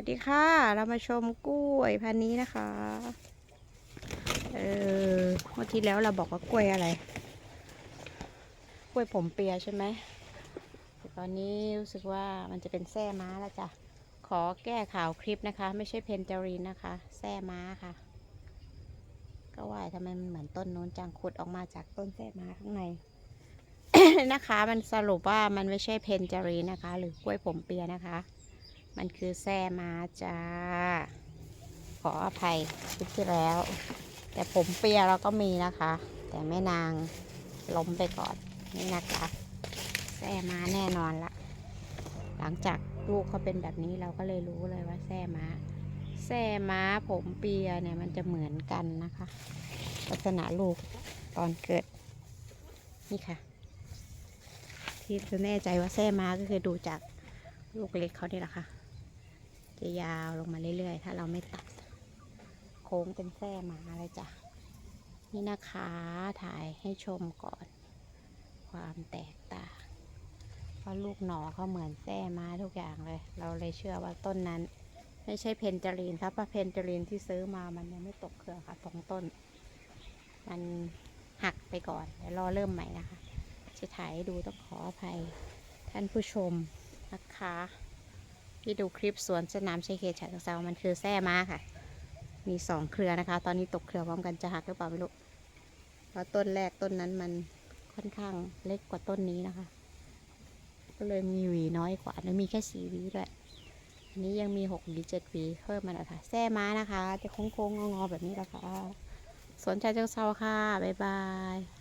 วัสดีค่ะ เรามาชมกล้วยพันนี้นะคะ เออเมื่อที่แล้วเราบอกว่ากล้วยอะไร กล้วยผมเปียใช่ไหม ตอนนี้รู้สึกว่ามันจะเป็นแส้ม้าแล้วจ้ะ ขอแก้ข่าวคลิปนะคะ ไม่ใช่เพนจารีนนะคะ แส้ม้าค่ะ ก็ว่าทำไมมันเหมือนต้นโน้นจังขุดออกมาจากต้นแส้ม้าข้างในนะคะ มันสรุปว่ามันไม่ใช่เพนจารีนนะคะ หรือกล้วยผมเปียนะคะ มันคือแส้ม้าจ้า ขออภัยคลิปที่แล้ว แต่ผมเปียเราก็มีนะคะ แต่แม่นางล้มไปก่อนนี่นะคะแส้ม้าแน่นอนละหลังจากลูกเขาเป็นแบบนี้เราก็เลยรู้เลยว่าแส้ม้าแส้ม้าผมเปียเนี่ยมันจะเหมือนกันนะคะ ลักษณะลูกตอนเกิด นี่ค่ะ ที่จะแน่ใจว่าแส้ม้าก็คือดูจากลูกเล็กเขานี่แหละค่ะ จะยาวลงมาเรื่อยๆ ถ้าเราไม่ตัด โค้งเป็นแส้ม้าเลยจ้ะ นี่นะคะถ่ายให้ชมก่อน ความแตกต่างเพราะลูกหนอเขาเหมือนแส้ม้าทุกอย่างเลย เราเลยเชื่อว่าต้นนั้น ไม่ใช่เพนจารีนครับเพราะเพนจารีนที่ซื้อมามันยังไม่ตกเครือค่ะสองต้น มันหักไปก่อนเดี๋ยวรอเริ่มใหม่นะคะ จะถ่ายดูต้องขออภัยท่านผู้ชมนะคะ ที่ดูคลิปสวนสนามชัยเขตฉะเชิงเซามันคือแส้ม้าค่ะ มีสองเครือนะคะ ตอนนี้ตกเครือพร้อมกันจะหักหรือเปล่าไม่รู้เพราะต้นแรกต้นนั้นมันค่อนข้างเล็กกว่าต้นนี้นะคะ ก็เลยมีหวีน้อยกว่าและมีแค่สี่หวีด้วยอันนี้ยังมีหกหวีเจ็ดหวีเพิ่มมาแล้วค่ะแส้ม้านะคะ จะโค้งๆงอๆแบบนี้แหละค่ะสวนชาเชิงเซาค่ะบ๊ายบาย